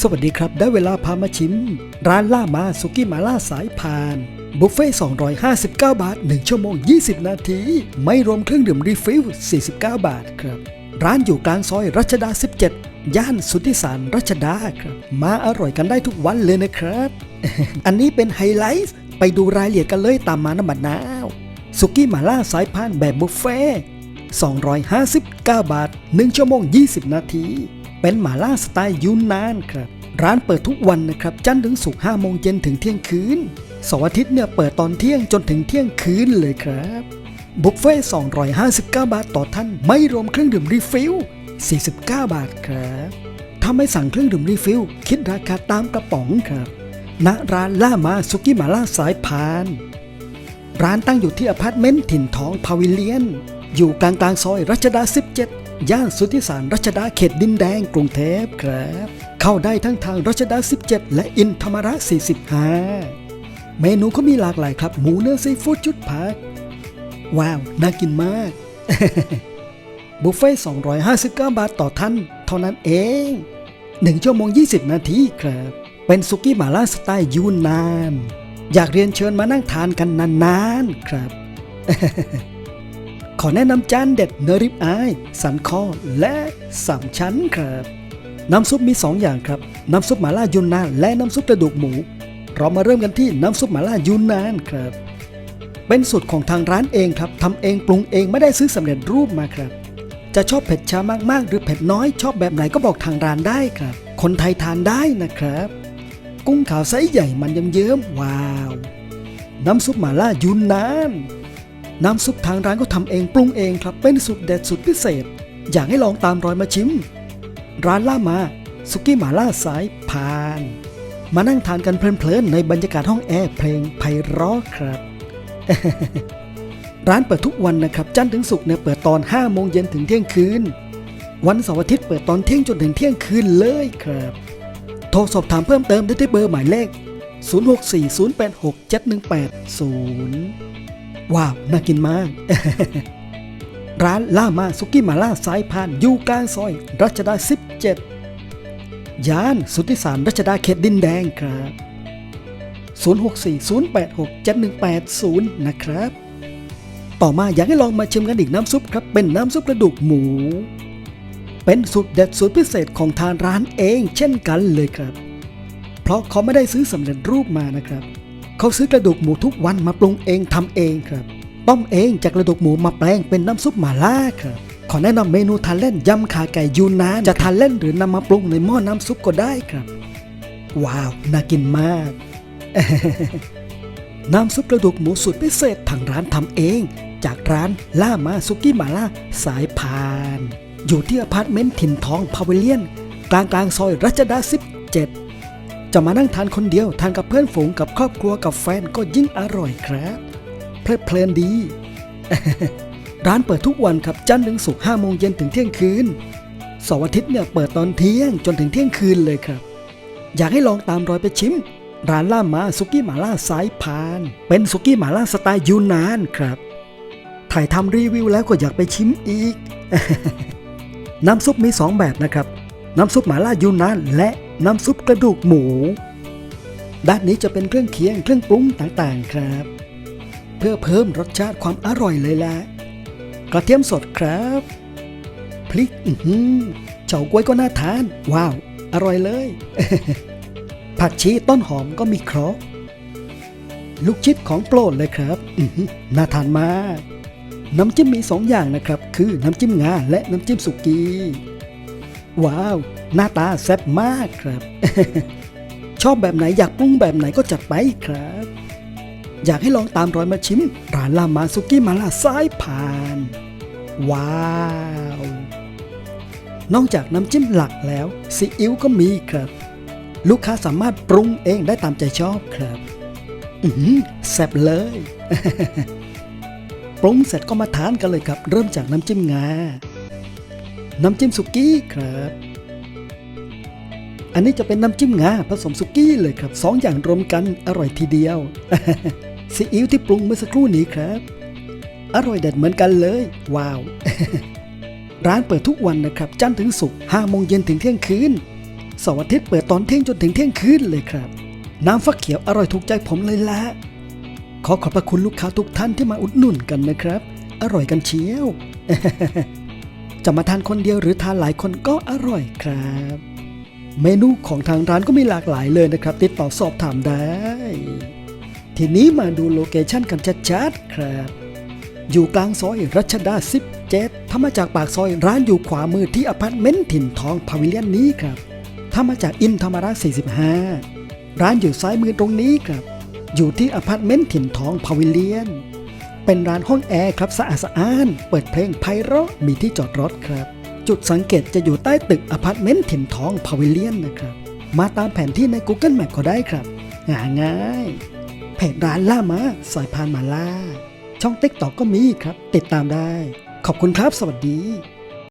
สวัสดีครับ ได้เวลาพามาชิม ร้านล่ามาสุกี้มาล่าสายพานบุฟเฟ่ต์259 บาท 1 ชั่วโมง 20 นาที ไม่รวมเครื่องดื่มรีฟิล 49 บาทครับ ร้านอยู่กลางซอยรัชดา 17 ย่านสุทธิสารรัชดาครับ มาอร่อยกันได้ทุกวันเลยนะครับ อันนี้เป็นไฮไลท์ ไปดูรายละเอียดกันเลยตามมาน้ำบัดนาวสุกี้มาล่าสายพานแบบบุฟเฟ่259 บาท 1 ชั่วโมง 20 นาที เป็นหมาล่าสไตล์ยูนนานครับ ร้านเปิดทุกวันนะครับ จันทร์ถึงศุกร์5โมงเย็นถึงเที่ยงคืนเสาร์อาทิตย์เนี่ยเปิดตอนเที่ยงจนถึงเที่ยงคืนเลยครับบุฟเฟ่ต์259 บาทต่อท่าน ไม่รวมเครื่องดื่มรีฟิล 49 บาทครับ ถ้าไม่สั่งเครื่องดื่มรีฟิล คิดราคาตามกระป๋องครับ ณ ร้านล่ามาสุกี้หมาล่าสายพาน ร้านตั้งอยู่ที่อพาร์ตเมนต์ถิ่นทองพาวิเลียน อยู่กลางกลางซอยรัชดา 17 ย่านสุทธิสารรัชดาเขตดินแดงกรุงเทพครับ เข้าได้ทั้งทางรัชดา 17 และอินธรรมระ 45 เมนูก็มีหลากหลายครับ หมูเนื้อซีฟู้ดชุดผัก ว้าว น่ากินมาก บุฟเฟ่ต์259 บาทต่อท่าน เท่านั้นเอง 1 ชั่วโมง 20 นาทีครับ เป็นสุกี้หมาล่าสไตล์ยูนนาน อยากเรียนเชิญมานั่งทานกันนานๆครับ ขอแนะนำจานเด็ดเนื้อริบอาย สันคอและสามชั้นครับ น้ำซุปมี 2 อย่างครับ น้ำซุปหม่าล่ายูนนานและน้ำซุปกระดูกหมู เรามาเริ่มกันที่น้ำซุปหม่าล่ายูนนานครับ เป็นสูตรของทางร้านเองครับทำเองปรุงเองไม่ได้ซื้อสำเร็จรูปมาครับ จะชอบเผ็ดชามากๆ หรือเผ็ดน้อยชอบแบบไหนก็บอกทางร้านได้ครับ คนไทยทานได้นะครับ กุ้งขาวไซส์ใหญ่มันเยิ้มๆว้าว น้ำซุปหม่าล่ายูนนาน น้ำซุปทางร้านก็ทำเองปรุงเองครับเป็นสูตรเด็ดสุดพิเศษ อยากให้ลองตามรอยมาชิม ร้านล่ามาสุกี้หม่าล่าสายพาน มานั่งทานกันเพลินๆในบรรยากาศห้องแอร์เพลงไพเราะครับ ร้านเปิดทุกวันนะครับ จันทร์ถึงศุกร์เนี่ยเปิดตอน 5 โมงเย็นถึงเที่ยงคืน วันเสาร์อาทิตย์เปิดตอนเที่ยงจนถึงเที่ยงคืนเลยครับ โทรสอบถามเพิ่มเติมได้ที่เบอร์หมายเลข 0640867180 ว้าว น่ากินมาก ร้านล่ามาสุกี้มาล่าสายพานอยู่กลางซอย รัชดา 17 ย่านสุทธิสารรัชดาเขตดินแดงครับ 0640867180 นะครับ ต่อมาอยากให้ลองมาชิมกันอีกน้ำซุปครับ เป็นน้ำซุปกระดูกหมู เป็นสูตรเด็ดสูตรพิเศษของทางร้านเองเช่นกันเลยครับ เพราะเขาไม่ได้ซื้อสำเร็จรูปมานะครับ เขาซื้อกระดูกหมูทุกวันมาปรุงเองทำเองครับ ต้มเองจากกระดูกหมูมาแปลงเป็นน้ำซุปหม่าล่าครับขอแนะนำเมนูทานเล่นยำขาไก่ยูนาน จะทานเล่นหรือนำมาปรุงในหม้อน้ำซุปก็ได้ครับ ว้าว น่ากินมาก น้ำซุปกระดูกหมูสูตรพิเศษทางร้านทำเอง จากร้านล่ามาสุกี้หมาล่าสายพาน อยู่ที่อพาร์ตเมนต์ถิ่นทองพาวิเลียน กลางกลางซอยรัชดา 17 จะมานั่งทานคนเดียวทานกับเพื่อนฝูงกับครอบครัวกับแฟนก็ยิ่งอร่อยครับเพลิดเพลินดี ร้านเปิดทุกวันครับจันทร์ถึงศุกร์5โมงเย็นถึงเที่ยงคืนเสาร์อาทิตย์เนี่ยเปิดตอนเที่ยงจนถึงเที่ยงคืนเลยครับ อยากให้ลองตามรอยไปชิม ร้านล่ามาสุกี้หมาล่าสายพาน เป็นสุกี้หมาล่าสไตล์ยูนนานครับ ถ่ายทำรีวิวแล้วก็อยากไปชิมอีก น้ำซุปมี 2 แบบนะครับ น้ำซุปหมาล่ายูนนานและ น้ำซุปกระดูกหมู ด้านนี้จะเป็นเครื่องเคียงเครื่องปรุงต่างๆครับ เพื่อเพิ่มรสชาติความอร่อยเลยละกระเทียมสดครับ พริกอือหือเฉาก๊วยก็น่าทาน ว้าว อร่อยเลย ผักชีต้นหอมก็มีครบลูกชิดของโปรดเลยครับน่าทานมาก น้ำจิ้มมีสองอย่างนะครับ คือน้ำจิ้มงาและน้ำจิ้มสุกี้ ว้าว หน้าตาแซ่บมากครับ ชอบแบบไหนอยากปรุงแบบไหนก็จัดไปครับ อยากให้ลองตามรอยมาชิมร้านลามาสุกี้มาลาซ้ายผ่าน ว้าว นอกจากน้ำจิ้มหลักแล้วซีอิ๊วก็มีครับ ลูกค้าสามารถปรุงเองได้ตามใจชอบครับ อือหือแซ่บเลย ปรุงเสร็จก็มาทานกันเลยครับ เริ่มจากน้ำจิ้มงา น้ำจิ้มสุกี้ครับ อันนี้จะเป็นน้ำจิ้มงาผสมสุกี้เลยครับสองอย่างรวมกันอร่อยทีเดียวซีอิ๊วที่ปรุงเมื่อสักครู่นี้ครับ อร่อยเด็ดเหมือนกันเลย ว้าว ร้านเปิดทุกวันนะครับ จันทร์ถึงศุกร์5โมงเย็นถึงเที่ยงคืนเสาร์อาทิตย์เปิดตอนเที่ยงจนถึงเที่ยงคืนเลยครับ น้ำฟักเขียวอร่อยถูกใจผมเลยละขอขอบพระคุณลูกค้าทุกท่านที่มาอุดหนุนกันนะครับ อร่อยกันเชียว จะมาทานคนเดียวหรือทานหลายคนก็อร่อยครับ เมนูของทางร้านก็มีหลากหลายเลยนะครับ ติดต่อสอบถามได้ ทีนี้มาดูโลเคชั่นกันชัดๆครับ อยู่กลางซอยรัชดา 17 ถ้ามาจากปากซอยร้านอยู่ขวามือที่อพาร์ตเมนต์ถิ่นทองพาวิเลียนนี้ครับ ถ้ามาจากอินธรรมรา45 ร้านอยู่ซ้ายมือตรงนี้ครับ อยู่ที่อพาร์ตเมนต์ถิ่นทองพาวิเลียน เป็นร้านห้องแอร์ครับสะอาดสะอ้าน เปิดเพลงไพเราะมีที่จอดรถครับ จุดสังเกตจะอยู่ใต้ตึกอพาร์ตเมนต์ถิ่นทองพาวิเลียนนะครับ มาตามแผนที่ใน Google Map ก็ได้ครับหาง่ายเพจร้านล่ามาสายพานมาล่า ช่องติ๊กตอกก็มีครับ ติดตามได้ ขอบคุณครับ สวัสดี